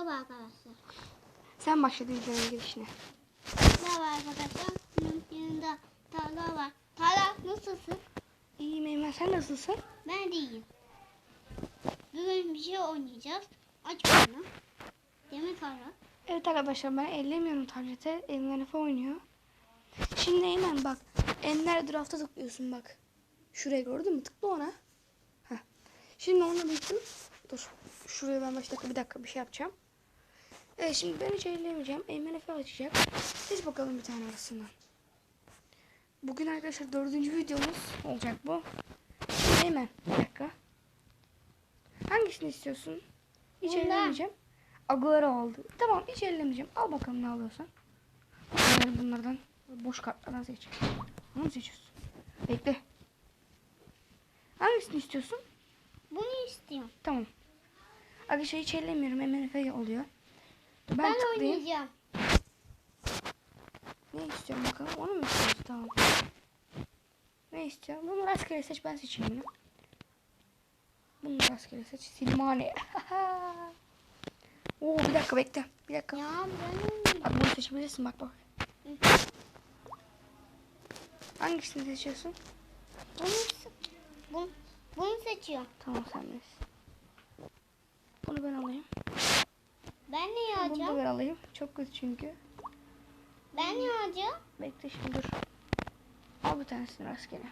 Merhaba arkadaşlar. Sen başladın videonun girişine. Merhaba arkadaşlar. Benim yanında Tala var. Tala nasılsın? İyiyim Eymen sen nasılsın? Ben de iyiyim. Bugün bir şey oynayacağız. Aç bana. Değil mi Tala? Evet arkadaşlar ben ellemiyorum tablete. Eymen Efe oynuyor. Şimdi Eymen bak. Enler drafta tıklıyorsun bak. Şuraya gördün mü? Tıkla ona. Heh. Şimdi onu bir Dur. Şuraya ben 5 dakika bir dakika bir şey yapacağım. Evet şimdi ben hiç ellemeyeceğim. Eymen Efe açacak. Seç bakalım bir tane arasından. Bugün arkadaşlar dördüncü videomuz olacak bu. Eymen bir dakika. Hangisini istiyorsun? Hiç Bundan. ellemeyeceğim. Agüero oldu. Tamam hiç ellemeyeceğim. Al bakalım ne alıyorsan. Bunları bunlardan boş kartlardan seç. Bunu mu seçiyorsun? Bekle. Hangisini istiyorsun? Bunu istiyorum. Tamam. Arkadaşlar hiç ellemiyorum. Efe oluyor. Ben, Ben, tıklayayım. oynayacağım. Ne istiyorum bakalım. Onu mu istiyorsun? Tamam. Ne istiyorum? Bunu rastgele seç. Ben seçeyim bunu. Bunu rastgele seç. Silmane. Oo bir dakika bekle. Bir dakika. Ya ben. Bak bunu seçebilirsin bak bak. Hangisini seçiyorsun? Bunu, bunu, bunu seçiyorum. Tamam sen bilirsin. Bunu ben alayım. Ben ne Bunu da ben alayım. Çok kötü çünkü. Ben ne alacağım? Bekle şimdi dur. Al bir tanesini rastgele.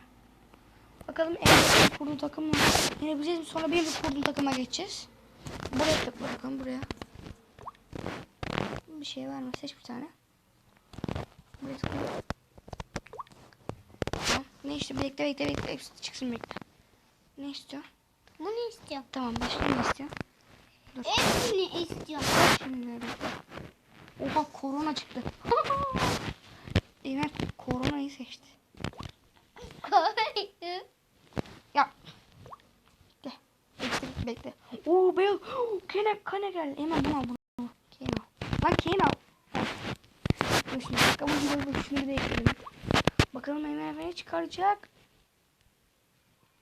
Bakalım en kurduğu takım mı? Yine bileceğiz mi? Sonra bir kurduğu takıma geçeceğiz. Buraya tıkla bakalım buraya. Bir şey var mı? Seç bir tane. Buraya tıkla. Tamam. Ne işte bekle bekle bekle. Hepsi çıksın bekle. Ne istiyor? Bunu istiyorum. Tamam başka ne istiyor? Dur. Hepsini istiyorum. Şimdi bekle. Oha korona çıktı. Eymen koronayı seçti. Ya. Gel. Bekle bekle. Oo beyaz. Kene kane gel. Hemen bunu al bunu. Kene al. Lan kene al. Dur şimdi dakika bu gidelim. Bak şunu bir de ekleyelim. Bakalım Eymen ne çıkaracak.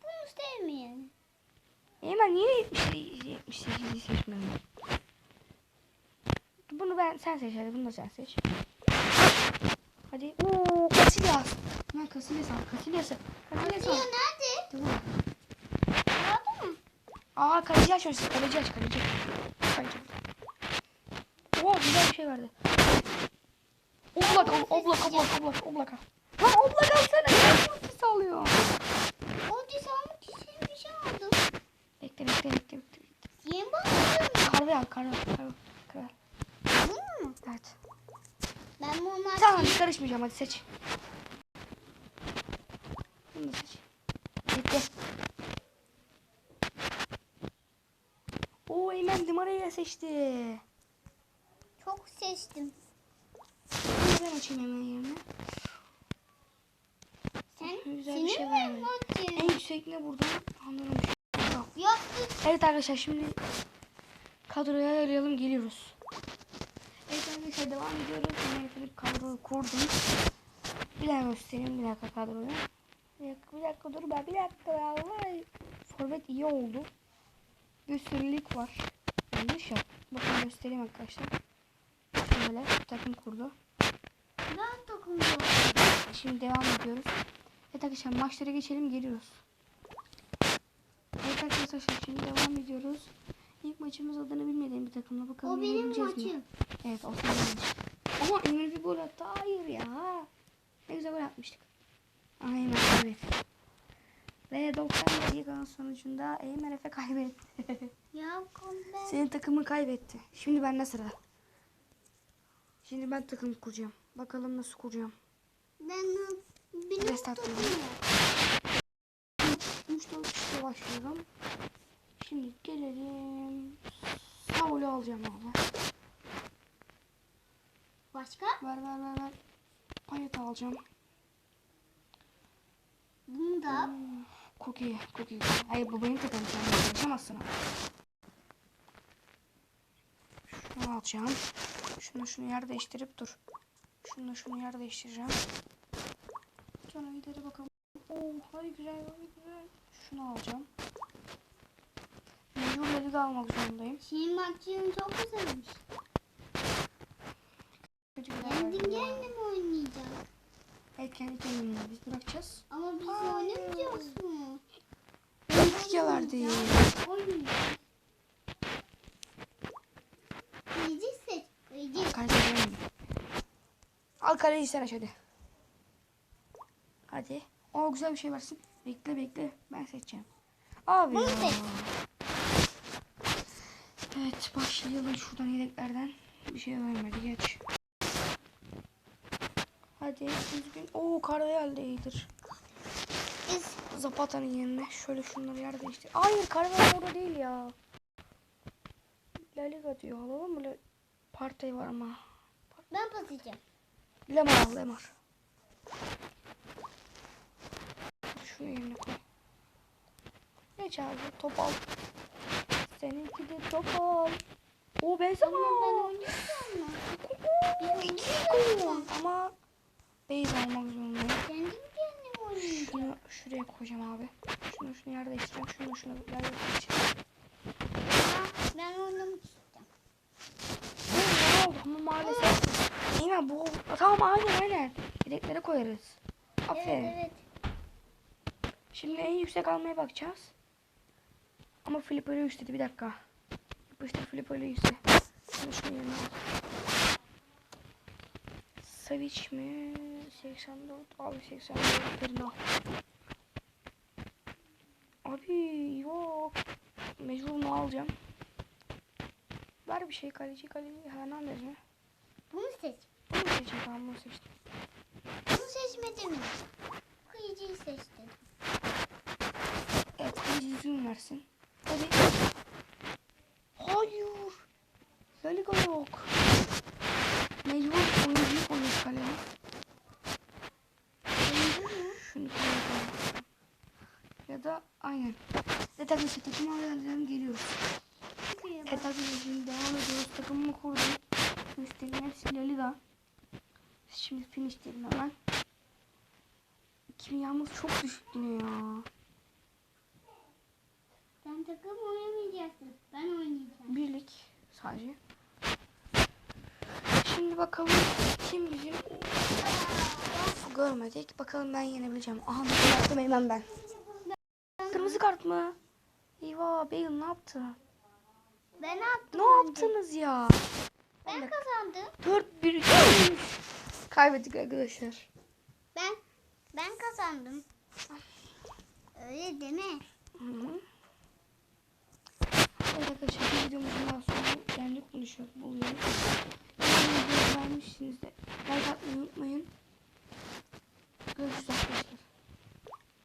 Bunu sevmiyorum. Eymen niye 78'i seçmedin? Bunu ben sen seç hadi. Bunu da sen seç. Hadi. Oo Casillas. Hemen Casillas al. Casillas. Casillas Ya al. nerede? Tamam. Gördün mü? Aa kaleci aç orası. Kaleci aç kaleci. Kaleci. Oo güzel bir şey verdi. Oblak al. Oblak oblak oblak oblak al. Lan oblak alsana. Ne ultisi alıyor? O cesaret için bir şey aldım. Bekle bekle bekle. bekle. Yeni bakıyorum. Kahve al. Bunu mu? Evet. Ben normal Tamam hadi karışmayacağım hadi seç. Bunu da seç. Bekle. Oo Eymen Dimara'yı seçti. çok seçtim. Bunu ben açayım hemen yerine. Sen Güzel senin şey mi vermedi. En yüksek ne burada? Anladım. Evet arkadaşlar şimdi kadroyu ayarlayalım geliyoruz. Evet arkadaşlar devam ediyoruz. Ben efendim kadroyu kurdum. Bir daha göstereyim bir dakika kadroyu. Bir dakika, bir dakika dur ben bir dakika ya. Vallahi forvet iyi oldu. Bir sürü lig var. Yanlış yap. Bakın göstereyim arkadaşlar. Şöyle bir takım kurdu. Ben dokundu. Şimdi devam ediyoruz. Evet arkadaşlar maçlara geçelim geliyoruz. Evet arkadaşlar şimdi devam ediyoruz. İlk maçımız adını bilmediğim bir takımla bakalım. O benim yenebileceğiz mi? maçım. Evet o senin maçın. Ama Emre bir gol attı. Hayır ya. Ne güzel gol atmıştık. Aynen evet. Ve 90 dakikanın sonucunda Eymen Efe kaybetti. Ya ben. Senin takımın kaybetti. Şimdi bende sıra. Şimdi ben takım kuracağım. Bakalım nasıl kuracağım. Ben benim Restart başlıyorum. Şimdi gelelim. Saul'u alacağım abi. Başka? Ver ver ver ver. Payet alacağım. Bunu da. Cookie, cookie. Hayır bu benim takımım. Sen çalışamazsın abi. Şunu alacağım. Şunu şunu yer değiştirip dur. Şunu şunu yer değiştireceğim. Sonra ileri bakalım. Oo, hadi güzel, hadi güzel. Şunu alacağım. Mecbur Leliga almak zorundayım. Senin maçın çok güzelmiş. Kendin kendin mi oynayacağız? Evet kendi kendimize biz bırakacağız. Ama biz oynamayacağız mı? Etik verdi. Oynayacağız. Kaleci seç. Benim. Al kaleci sen aç hadi. Hadi. O güzel bir şey versin. Bekle bekle. Ben seçeceğim. Abi Bunu ya. seç. Evet başlayalım şuradan yedeklerden. Bir şey vermedi geç. Hadi düzgün. Oo Karayel değildir. Biz Zapata'nın yerine şöyle şunları yer değiştir. Hayır Karayel orada değil ya. La Liga diyor. Alalım mı? Partey var ama. ben basacağım. Lemar al Lemar. Şunu yerine koy. Geç abi top al. Seninki de top al. O ben sana. Ama ben oynayacağım mı? Ama base almak zorundayım. Kendim kendim oynayacağım. Şunu şuraya koyacağım abi. Şunu şunu yer değiştireceğim. Şunu şunu yer değiştireceğim. Ben oynamak istiyorum. Ne oldu ama maalesef. Eymen bu. Tamam aynen aynen. Yedeklere koyarız. Aferin. Evet evet. Şimdi en yüksek almaya bakacağız. Ama Filip öyle istedi bir dakika. Yapıştır Filip öyle istedi. Şunu şunu yerine. Savic mi? 84. Abi 84. Verin al. Abi yok. Mecbur bunu alacağım. Ver bir şey kaleci kaleci. Hernandez mi? Bunu seç. Bunu mu seçeceğim tamam bunu seçtim. Bunu seçmedin mi? Kaleciyi seçtin. Evet kaleci düzgün versin. Hadi. Hayır. Laliga yok. Mecbur oyuncuyu koyuyoruz kaleye. Şunu koyalım. Ya da aynen. Evet arkadaşlar takım alalım geliyoruz. Evet arkadaşlar şimdi devam ediyoruz. Takımımı kurdum. Göstereyim hepsi Laliga. Şimdi finish diyelim hemen. Kimi yalnız çok yine ya. Sen takım oynamayacaksın. Ben oynayacağım. Birlik sadece. Şimdi bakalım kim bizim Of, görmedik. Bakalım ben yenebileceğim. Aha nasıl yaptım hemen ben. Kırmızı kart mı? Eyvah Bale ne yaptı? Ben attım. Ne yaptınız ya? Ben kazandım. 4 1 Kaybettik arkadaşlar. Ben ben kazandım. Öyle deme. Hı -hı. Evet arkadaşlar videomuzun buluşuyor buluyoruz. Videoyu beğenmişsiniz de like atmayı unutmayın. Görüşürüz arkadaşlar.